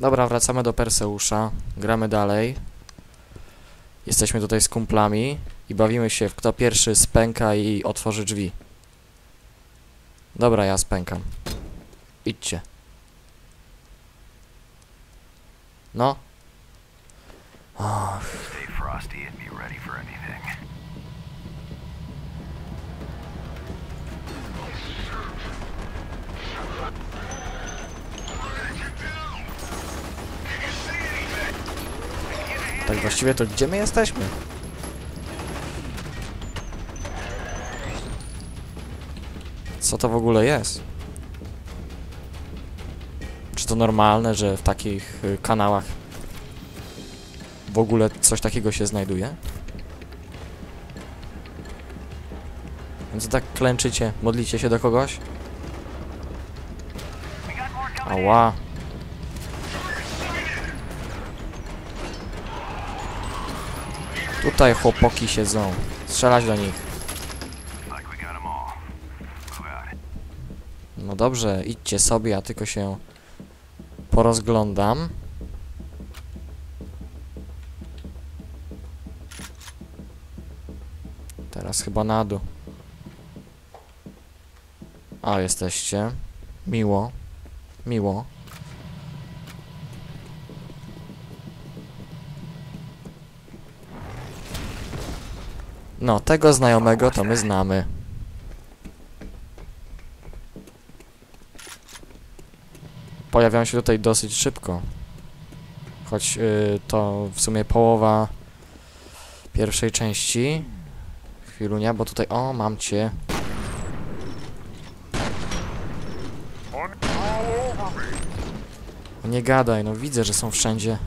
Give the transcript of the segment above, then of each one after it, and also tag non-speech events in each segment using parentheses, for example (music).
Dobra, wracamy do Perseusza. Gramy dalej. Jesteśmy tutaj z kumplami i bawimy się w kto pierwszy spęka i otworzy drzwi. Dobra, ja spękam. Idźcie. No. Och, tak właściwie to gdzie my jesteśmy? Co to w ogóle jest? Czy to normalne, że w takich y, kanałach w ogóle coś takiego się znajduje? Więc tak klęczycie, modlicie się do kogoś? Ała. Tutaj chłopaki siedzą. Strzelać do nich. No dobrze, idźcie sobie, ja tylko się porozglądam. Teraz chyba na dół. A, jesteście. Miło. Miło. No, tego znajomego to my znamy. pojawiają się tutaj dosyć szybko. Choć y, to w sumie połowa pierwszej części. Chwilunia, bo tutaj... O, mam cię. Nie gadaj, no widzę, że są wszędzie.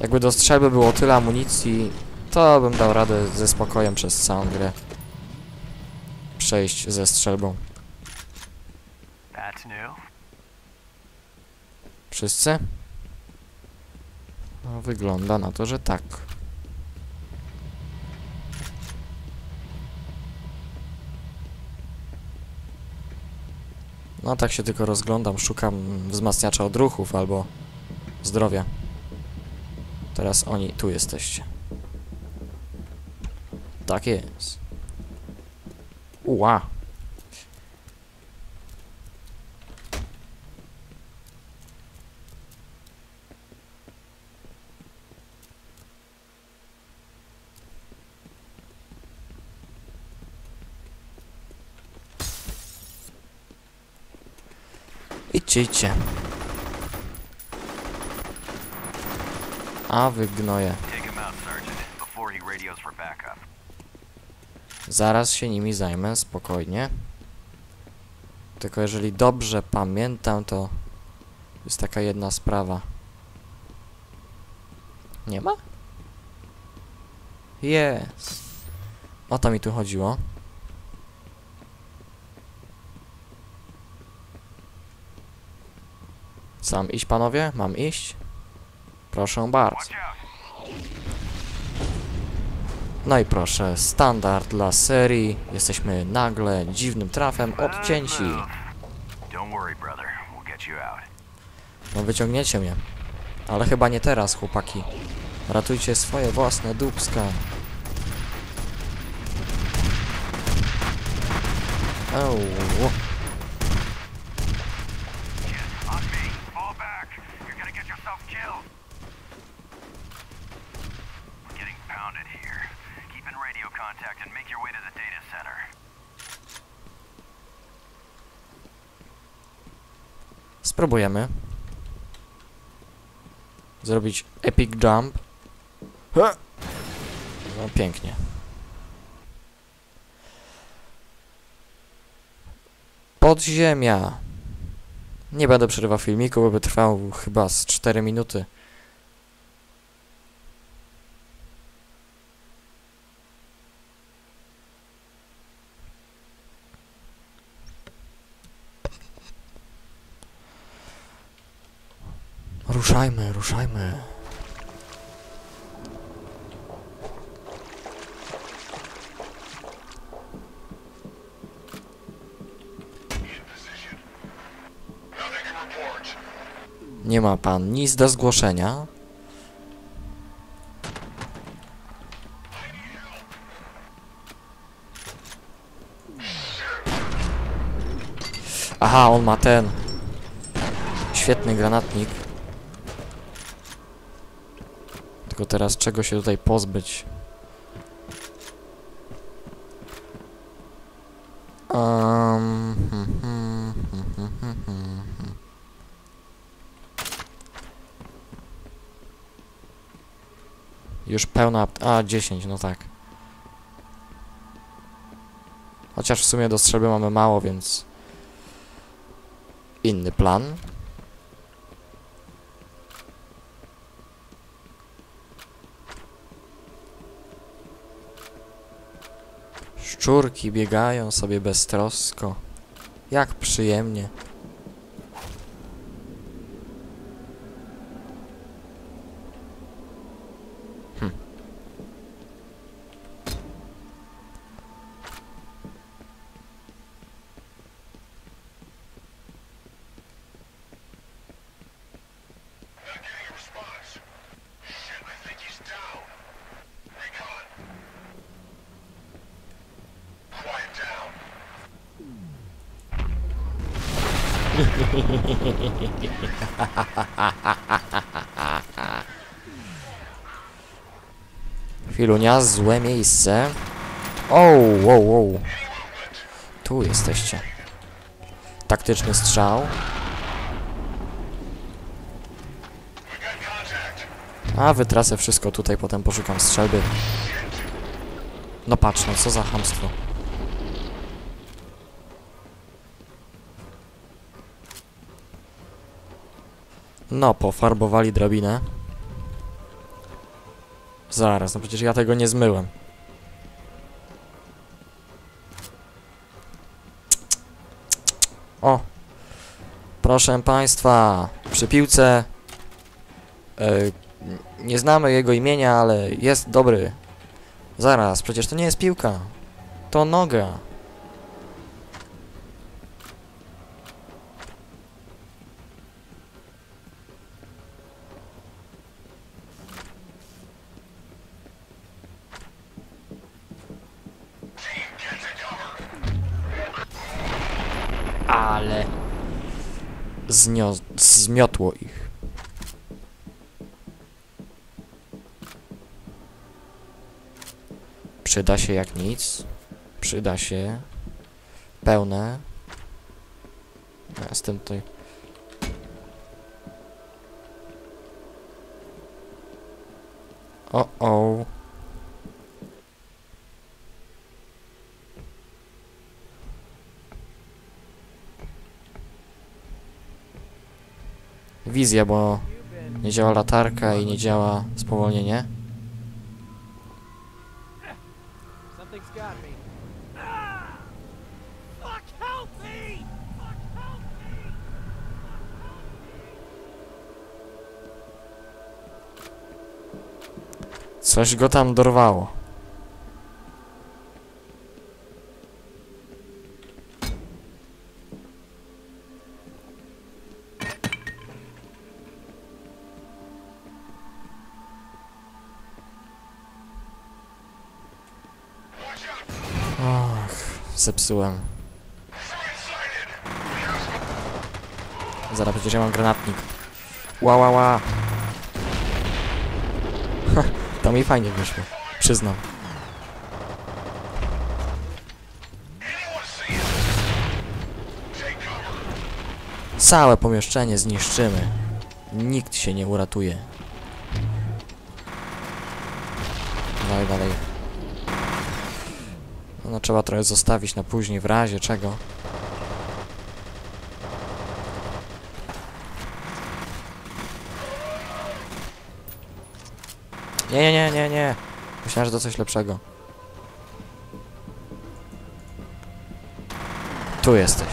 Jakby do strzelby było tyle amunicji, to bym dał radę ze spokojem przez całą grę przejść ze strzelbą. Wszyscy? No, wygląda na to, że tak. No tak się tylko rozglądam, szukam wzmacniacza odruchów albo zdrowia. Teraz oni tu jesteście. Tak jest. Ua. Idźcie, idźcie. For backup. Zaraz się nimi zajmę, spokojnie. Tylko jeżeli dobrze pamiętam, to jest taka jedna sprawa. Nie ma? Jest. O to mi tu chodziło. Sam iść, panowie? Mam iść? Proszę bardzo. No i proszę, standard dla serii. Jesteśmy nagle dziwnym trafem odcięci. No wyciągniecie mnie. Ale chyba nie teraz, chłopaki. Ratujcie swoje własne dupska. Euu. Your. Spróbujemy. Zrobić epic jump. No pięknie. Podziemia. Nie będę przerywał filmiku, bo by trwał chyba z 4 minuty. ruszajmy. Nie ma pan nic do zgłoszenia. Aha, on ma ten. Świetny granatnik. Teraz czego się tutaj pozbyć? Um, hmm. Już pełna... A, 10, no tak. Chociaż w sumie do strzelby mamy mało, więc... Inny plan. Szczurki biegają sobie beztrosko. Jak przyjemnie. (laughs) Chwilunia, złe miejsce. O, wow, wow. Tu jesteście. Taktyczny strzał. A wytracę wszystko tutaj, potem poszukam strzelby. No patrz, no co za chamstwo. No, pofarbowali drabinę. Zaraz, no przecież ja tego nie zmyłem. O! Proszę Państwa, przy piłce... E, nie znamy jego imienia, ale jest dobry. Zaraz, przecież to nie jest piłka. To noga. Ale... Znio zmiotło ich. Przyda się jak nic. Przyda się. Pełne. Ja Jestem tutaj. O, Wizja, bo nie działa latarka i nie działa spowolnienie. Coś go tam dorwało. Zepsułem. Zaraz przecież ja mam granatnik. Ła, ła, ła. Ha, to mi fajnie wyszło. Przyznam. Całe pomieszczenie zniszczymy. Nikt się nie uratuje. Dalej, dalej. No trzeba trochę zostawić na później, w razie czego. Nie, nie, nie, nie, nie. Myślałem, że to coś lepszego. Tu jesteś.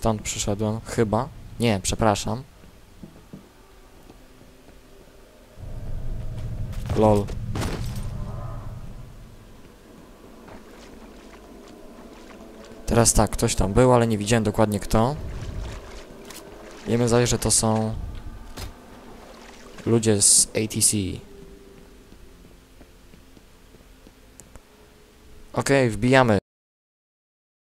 Stąd przyszedłem, chyba. Nie, przepraszam. Lol. Teraz tak, ktoś tam był, ale nie widziałem dokładnie kto. Wiemy zaś, że to są ludzie z ATC. Okej, wbijamy.